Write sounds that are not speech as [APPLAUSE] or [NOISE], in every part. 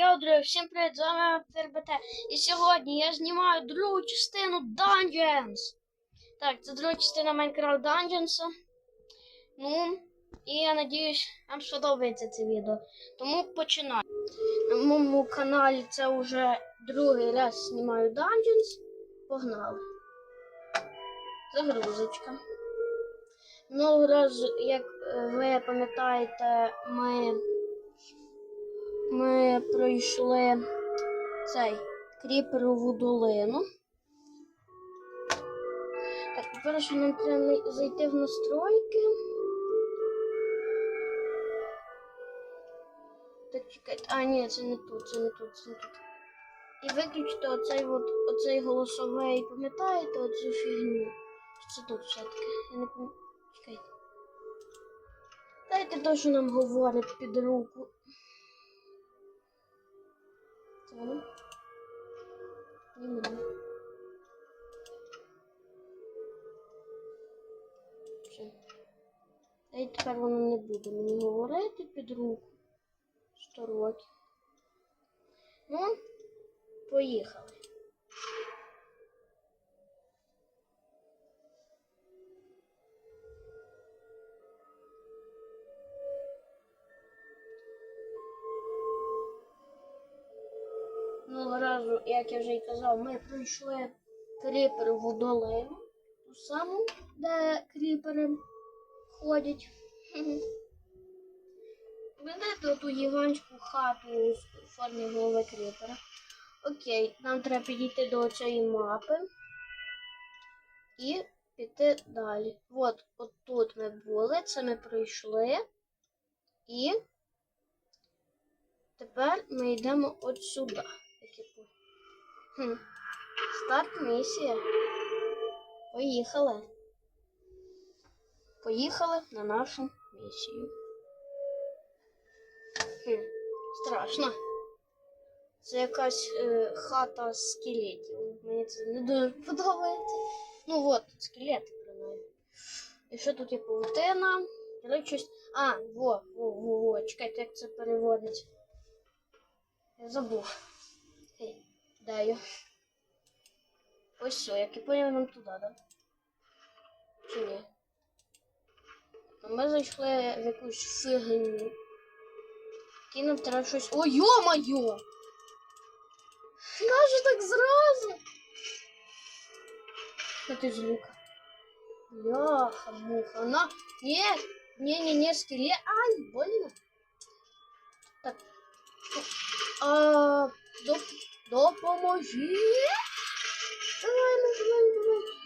Йо, друзі, всім привіт, з вами ТРБТ. І сьогодні я знімаю другу частину Dungeons. Так, це друга частина Minecraft Dungeons. Ну, і я надіюсь, вам сподобається це відео. Тому починаю. На моєму каналі це вже другий раз знімаю Dungeons. Погнали. Загрузочка. Минулого разу, як е, ви пам'ятаєте, ми ми пройшли цей кріперову долину. Так, по-перше, нам треба зайти в настройки. Так, чекайте. А, ні, це не тут, це не тут, це не тут. І виключити оцей от, оцей голосовий, пам'ятаєте, оцю фігню? Чи Це тут все-таки. Я не пам'ятаю. Чекайте. Дайте то, що нам говорить під руку. Воно? Не. Все. Й тепер воно не буде мені говорити під руку. 100 років. Ну, поїхали. Минулого разу, як я вже й казав, ми пройшли кріперову долину. Ту саму, де кріпери ходять. [LAUGHS] Видите оту гігантську хату з формі голови кріпера. Окей, нам треба підійти до цієї мапи і піти далі. От, от тут ми були, це ми пройшли. І тепер ми йдемо от сюди. Хм. Старт місія. Поїхали. Поїхали на нашу місію. Хм. Страшно. Це якась е, хата скелетів. Мені це не дуже подобається. Ну от, скелети принаймні. І що тут є паутина? Щось. А, во, во, во, во. Чекайте, як це переводить. Я забув. Я? Ось все, як я поняв, нам туди, да? Чи ні? А ми зайшли в якусь фігню. Які нам треба щось. О, йо-моє! Каже так зразу. Що ти з лука? Яха, муха. На. Ні, ні, ні, ні, скелет. Ай, больно. Так. А, доп... допоможи. Давай, ну, давай, давай.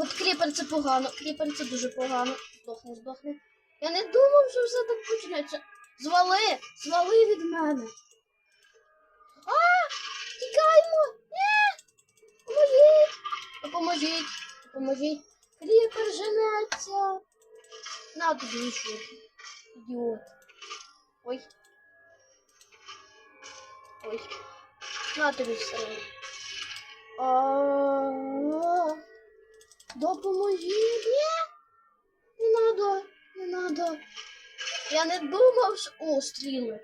От кріпер це погано, кріпер це дуже погано. Здохне, здохне. Я не думав, що все так почнеться. Звали, звали від мене. А, тікаймо! Ні! Поможіть! Допоможіть! Допоможіть! Кріпер женеться! На тобі. Ідіот. Ой. Ой. На тобі все. Допоможіть! Не надо! Не надо! Я не думав, що... О, стріли.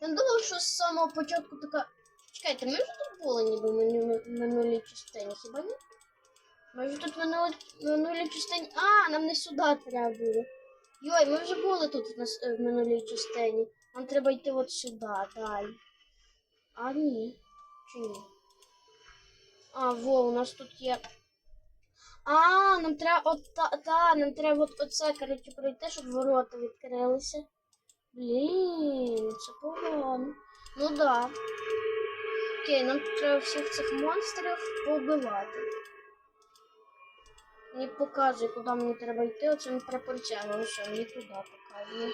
Я не думав, що з самого початку така. Чекайте, ми вже тут були ніби минулій- частині, хіба ні? Ми вже тут в минулій, минулій частині. А, нам не сюди треба було. Йой, ми вже були тут в минулій частині. Нам треба йти от сюди, далі. А ні. А, во, у нас тут є. А, нам треба от та, та нам треба от оце, коротше, пройти, щоб ворота відкрилися. Блін, це погано. Ну да. Окей, нам треба всіх цих монстрів повбивати. Мені показує, куди мені треба йти, оцим прапорцями. Ось що, мені туди показує.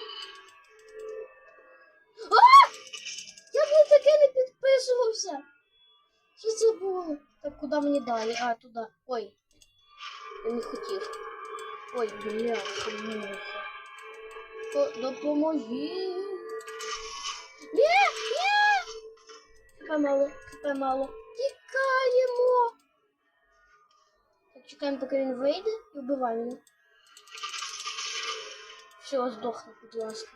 Я б на таке не підписувався. Що це було? Так куди мені далі? А, туди. Ой. Я не хотів. Ой, бляха, муха. По- Допоможи. Ні, ні! Хп мало, хп мало. Тікаємо. Так, чекаємо, поки він вийде і вбиваємо. Все, здохне, будь ласка.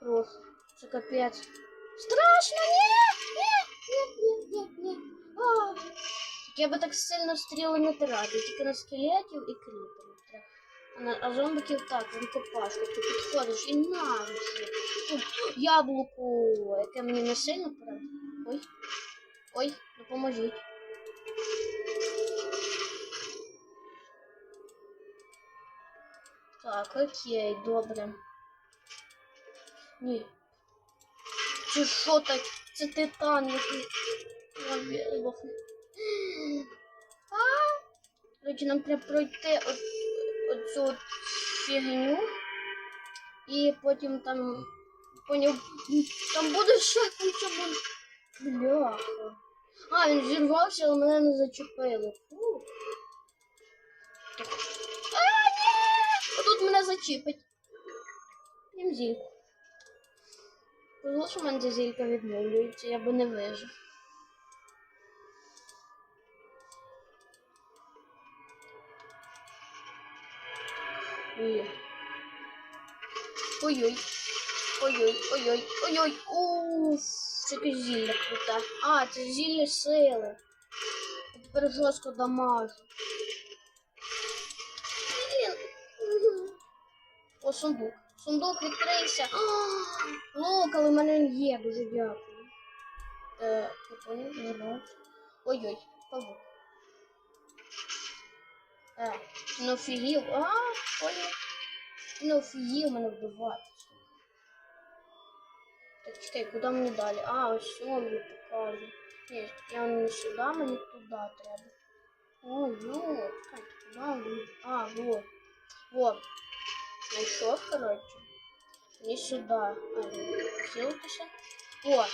Просто. Це капець. Страшно, Нет! ні, ні, ні, ні, ні. Я бы так сильно стріли не тратив, тільки на скелетів і кріперів. А, на, а зомбиків так, він копашка, ти підходиш і на яблуку, яке мені не сильно правда. Ой. Ой, допоможіть. Так, окей, добре. Ні. Це що так? Це титан, який. Короче, нам треба пройти оцю фігню. І потім там. Поняв. Там буде ще куча бон... Бляха. А, він зірвався, але мене не зачепило. Фу. А, ні! Отут мене зачіпить. Їм зільку. Що в мене зілька відновлюється, я би не вижив. Ой. Ой-ой. Ой-ой, ой-ой. Уф, це якесь зілля круте. А, це зілля сили. Я тепер жорстко дамажу. О, сундук. Сундук відкрився. А, Лук, але в мене він є, дуже дякую. Е, не поняв, не знаю. Ой-ой, павук. Е, ну офігів. А, поняв. Ну офігів мене вбивати. Так, чекай, куди мені далі? А, ось що мені показує. Ні, я не сюди, мені туди треба. Ой, ну, куди? А, вот. Вот. Знайшов, коротше. Не сюди. А, хілитися. О!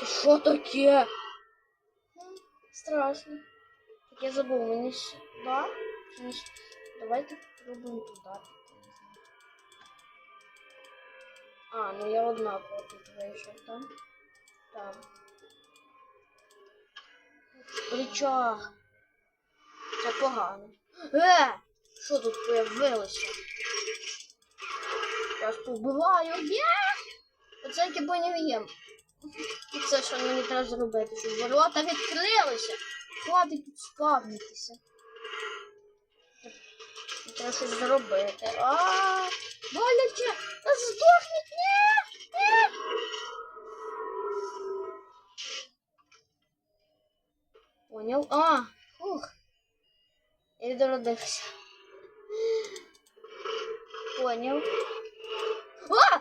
Ти що таке? М, Страшно. Так я забув, мені сюди. чи не с- Давайте попробуємо туди. Не. А, ну я однаково тут вийшов, так? Так. Рычаг. Це погано. Е! Що тут появилося? Я ж повбиваю. Є! Оце яке поняв І це що мені треба зробити, щоб ворота відкрилися. Хватить тут спавнитися. Треба щось зробити. А, боляче! Та Здохніть! Ні! Ні! Поняв? А, ух. Я дородився. Поняв. А!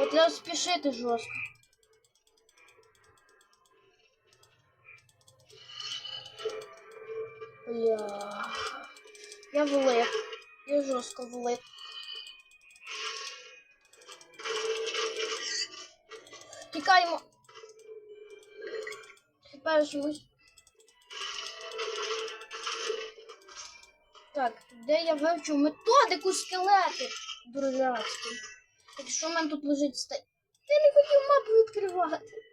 От треба спішити жорстко. Я жорстко. Тікаємо. Тепер жмусь. Так, де я вивчив методику скелети дурацьку. Так що в мене тут лежить ста... Ти не хотів мапу відкривати.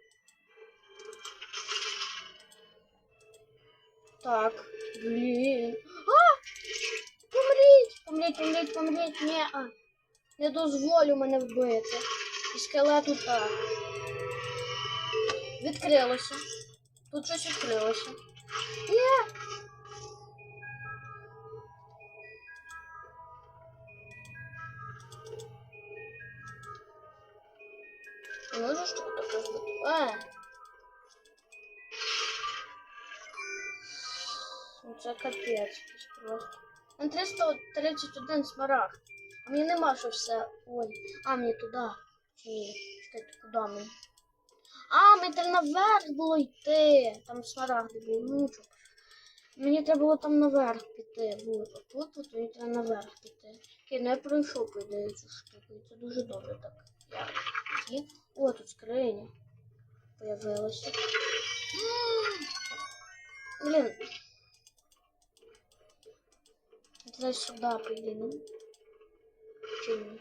Так, блін. А! Помріть! Помріть, помріть, помріть. Ні, а. Не дозволю мене вбити. І скелету так. Відкрилося. Тут щось відкрилося. Є! Не можеш тут таке зробити? А! Ну це капець якийсь просто. На 331 смарагд. А мені нема що все. Ой. А, мені туди. Чи? Чекайте, куди мені? А, мені треба наверх було йти. Там смарагди були. Ну нічого. Мені треба було там наверх піти. От, от, от, мені треба наверх піти. Окей, ну я пройшов, по цю штуку. Це дуже добре так. Я... О, тут скриня. Появилася. Блін. Давай сюда прийдемо. Чи ні?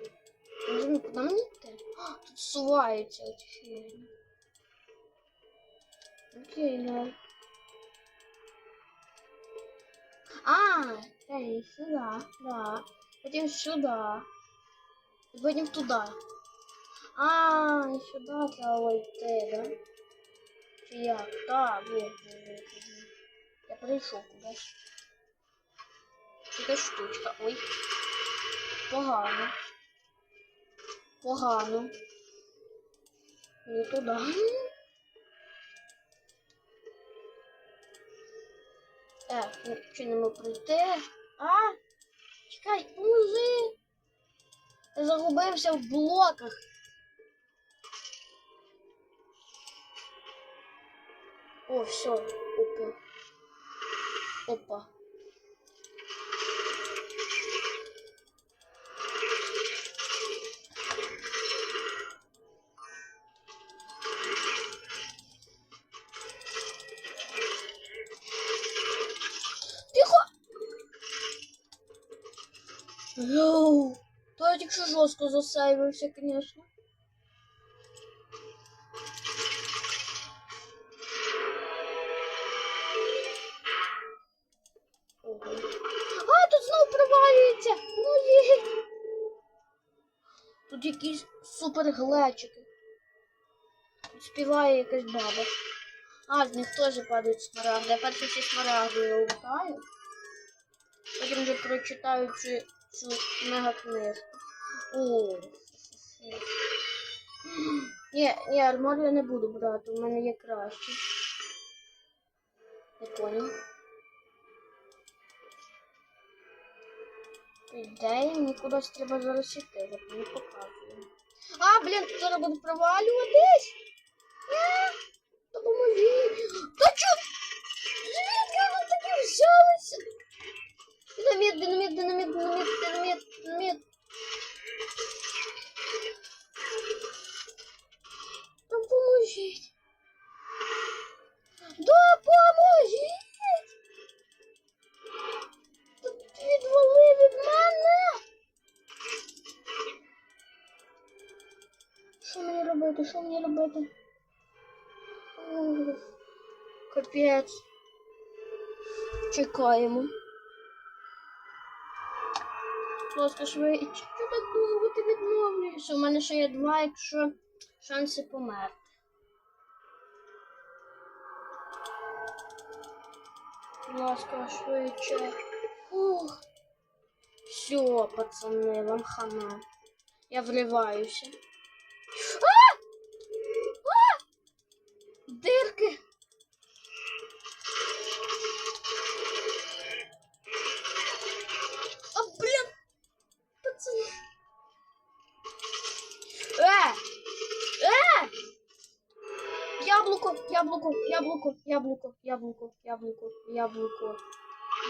Не знаю, куди мені йти? А, тут суваються ці фігні. Окей, да. А, эй, сюда, да. Потім сюда. І потім туди. А, і сюди треба йти, да? Чи як? Так, вот, вот, вот, вот. Я прийшов кудись. Якась штучка. Ой. Погано. Погано. [LAUGHS] Не туди. Е, ну, чи не ми прийти? А? Чекай, поможи! Я загубився в блоках. О, все, опа. Опа. Йоу! То я тільки що жорстко засейвився, звісно. А, тут знову провалюється! Ой! Тут якісь супер глечики. Співає якась баба. А, з них теж падають смарагди. Я перше всі смарагди лутаю. Потім вже прочитаю цю, цю мега книжку. О. Ні, ні, армор я не буду брати, у мене є краще. Не понял. Ідея, мені кудись треба зараз іти, от мені показує. А, блін, зараз буду провалюватись. Ні, допоможи. Та чо? Звідки ви таке взялися? Динамит, динамит, динамит, динамит, динамит, динамит. Допоможіть. Допоможіть. Тут відвали від мене. Що мені робити? Що мені робити? Ох, Капець. Будь ласка, швидше. Що так довго ти відновлюєшся? У мене ще є два, якщо шанси померти. Будь ласка, швидше. Ух. Все, пацани, вам хана. Я вриваюся. А! А! Яблуко, яблуко, яблуко, яблуко, яблуко, яблуко.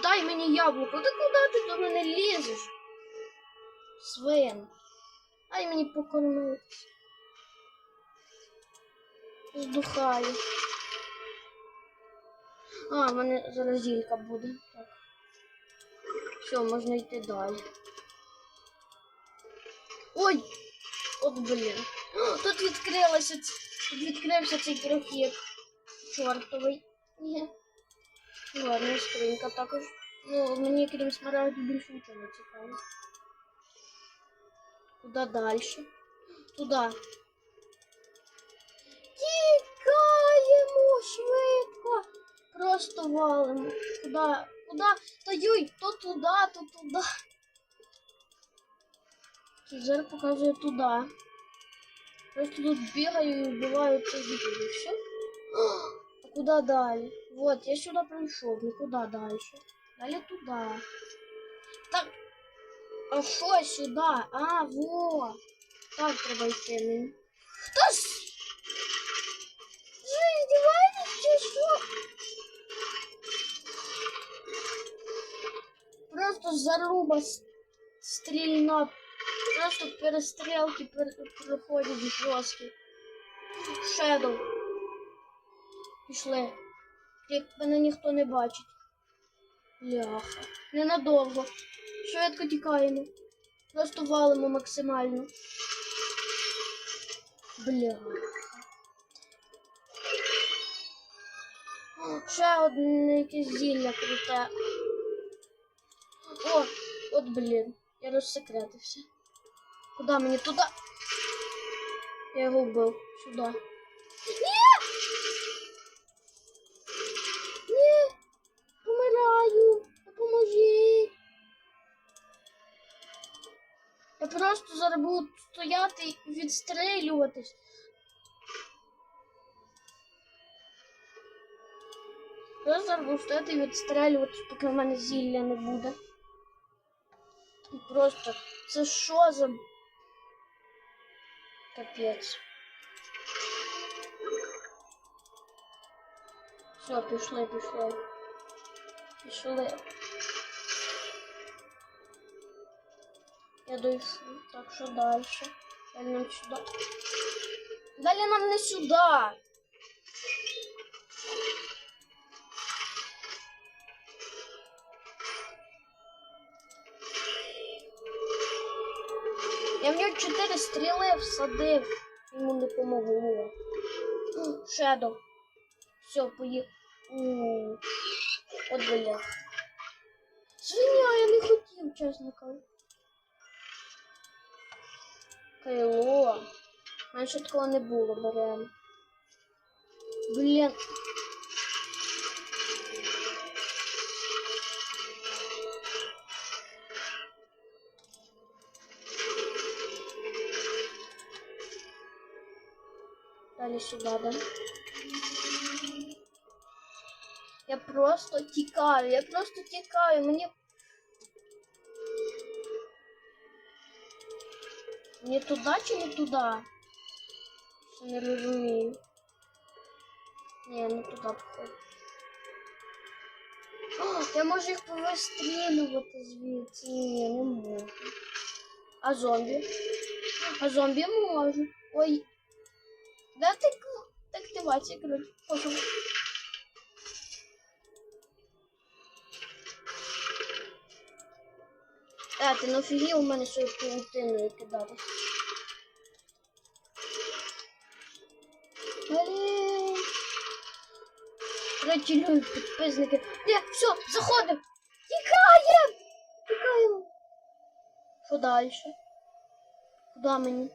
Дай мені яблуко. Та куди ти до мене лізеш? Свин. Дай мені покормити. Здухаю. А, в мене зараз зілька буде. Так. Все, можна йти далі. Ой! От блін. Тут відкрилося. Тут відкрився цей прохід. Чортовий. Ні. Ладно, скринька також. Ну, мені крім смарагду більше нічого не цікаво. Куди далі? Туди. Тікаємо швидко. Просто валимо. Куди? Куди? Та юй, то туди, то туди. Зараз показує туди. Просто тут бігаю і вбиваю це відео. Все? А куди далі? Вот, я сюди прийшов, нікуди далі. Далі туди. Так. А що сюди? А, во. Так треба йти мені. Хто ж? Ви здіваєтесь чи що? Просто заруба с- стрільна. Просто перестрілки пер- проходять жорсткі. Шедоу. Пішли. Як мене ніхто не бачить. Ляха. Ненадовго. Швидко тікаємо. Просто валимо максимально. Бля. Ще одне якесь зілля круте. О, от блін, я розсекретився. Куди мені туди? Я його вбив. Сюди. Я просто зараз буду стояти і відстрілюватись. Я зараз буду стояти і відстрілюватись, поки в мене зілля не буде. І Просто це що за капець. Все, пішли, пішли. Пішли. Я дойшов. Так, що далі? Далі нам сюди. Далі нам не сюди. Я в нього чотири стріли всадив. Йому не помогло. Шедо. Все, поїхав. От бля. Свиня, я не хотів, чесно кажучи. Кайло. Раніше такого не було, беремо. Блін. Далі сюди, да? Я просто тікаю, я просто тікаю, мені. Не туди чи не туди? Не розумію. Ні, не туди походу. Я можу їх повистрілювати звідси. Ні, не можу. А зомбі? А зомбі можу. Ой. Да ти активація, коротше. Пошел. А, ти нафігі у мене свою паутиною кидати. Любі підписники. Ні, все, заходимо. Тікаємо. Тікаємо. Що далі? Куди мені?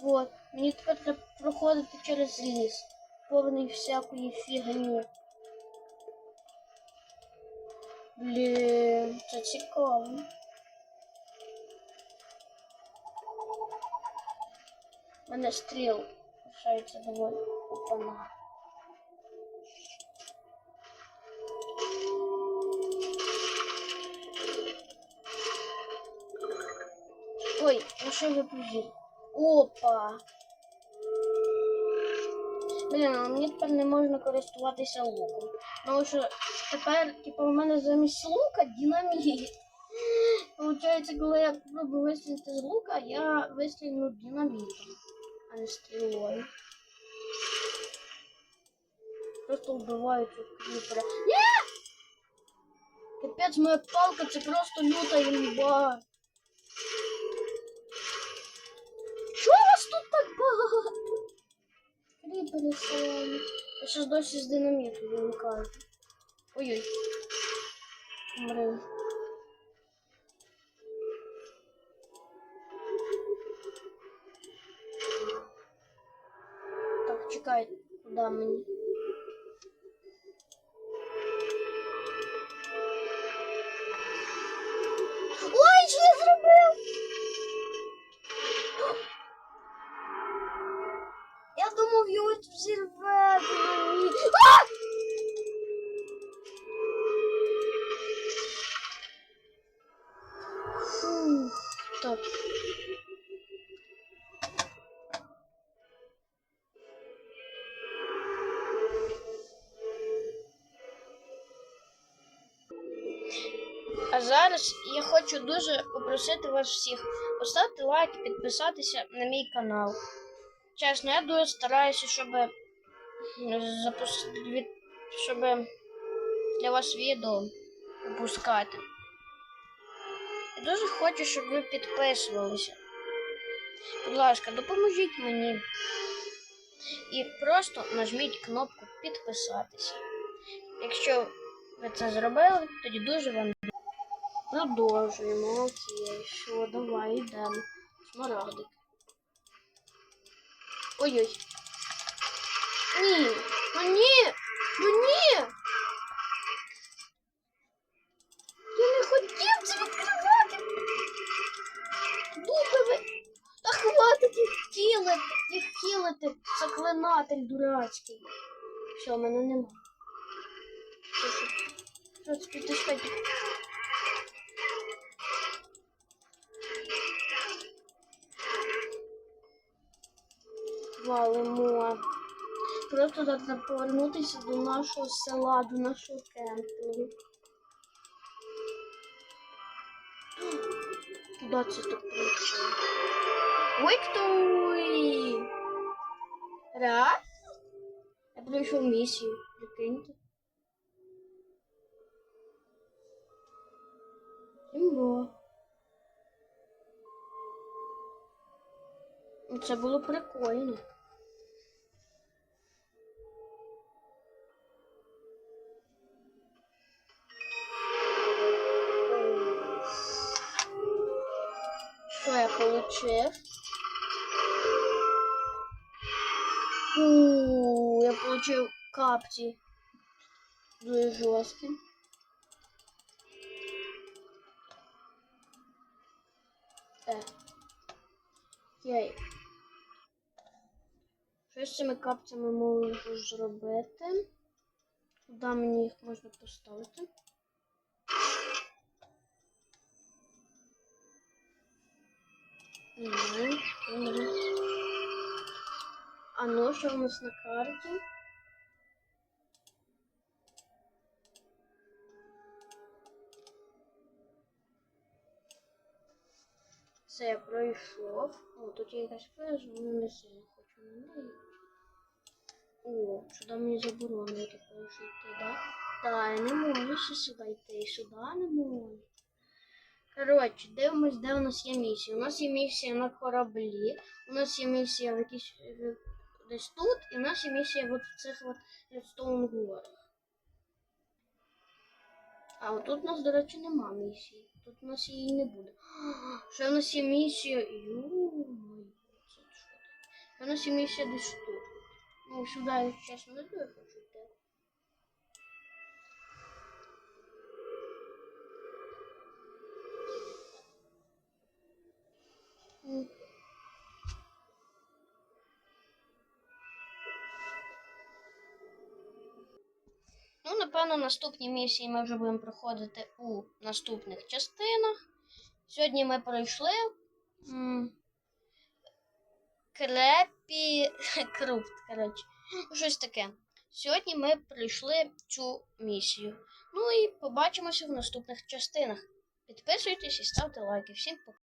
Вот. Мені тепер треба проходити через ліс. Повний всякої фігні. Блін, це цікаво. У мене стріл лишається доволі опана. Ой, ну що ви позі? Опа! Блін, а мені тепер не можна користуватися луком. Тому що тепер, типу, у мене замість лука динаміт. Получається, коли я пробую вистрілити з лука, я вистрілю динамітом, а не стрілою. Просто вбиваю цю кріпера. Капець, моя палка це просто люта імба. Тут так багато? Кріпери солоні. Я щось досі з динаміту вимикаю. Ой-ой. Умри. Так, чекай, куди мені? Ой, що я зробив? А! Фу, Так. А зараз я хочу дуже попросити вас всіх поставити лайк і підписатися на мій канал. Чесно, я дуже стараюся, щоб запустити щоб для вас відео випускати. Я дуже хочу, щоб ви підписувалися. Будь ласка, допоможіть мені. І просто нажміть кнопку підписатися. Якщо ви це зробили, тоді дуже вам продовжуємо. Окей, що, давай йдемо. Смарагдик. Ой-ой. Ні, ну ні, ну ні. Я не хотів це відкривати. Дуби ви. Та хватить їх кілити, їх кілити. Заклинатель дурацький. Все, мене нема. Що, що? Що це Валимо. Просто треба повернутися до нашого села, до нашого кемпінгу. Куди це так прийшло? Victory! Реально? Я пройшов місію, прикиньте. Імбо. Це було прикольно. У, я получив капці. Дуже жорсткі. Е. Єй. Що з цими капцями можу зробити? Куди мені їх можна поставити? А ну, що у нас на карті? Це я пройшов. О, тут є якась фраза, але не сильно хочу на неї. О, сюди мені заборонено такого що йти, да? Та, я не можу сюди йти, сюди не можу. Коротше, дивимось, де у нас є місія. У нас є місія на кораблі, у нас є місія в якійсь десь тут, і у нас є місія от в цих от Redstone горах. А отут у нас, до речі, нема місії. Тут у нас її не буде. [GASPS] Ще у нас є місія. Ю-мой, це що таке? У нас є місія десь тут. Ну, сюди чесно не дуже Ну, напевно, наступні місії ми вже будемо проходити у наступних частинах. Сьогодні ми пройшли крепі [LAUGHS] крупт, коротше. Щось таке. Сьогодні ми пройшли цю місію. Ну і побачимося в наступних частинах. Підписуйтесь і ставте лайки. Всім пока.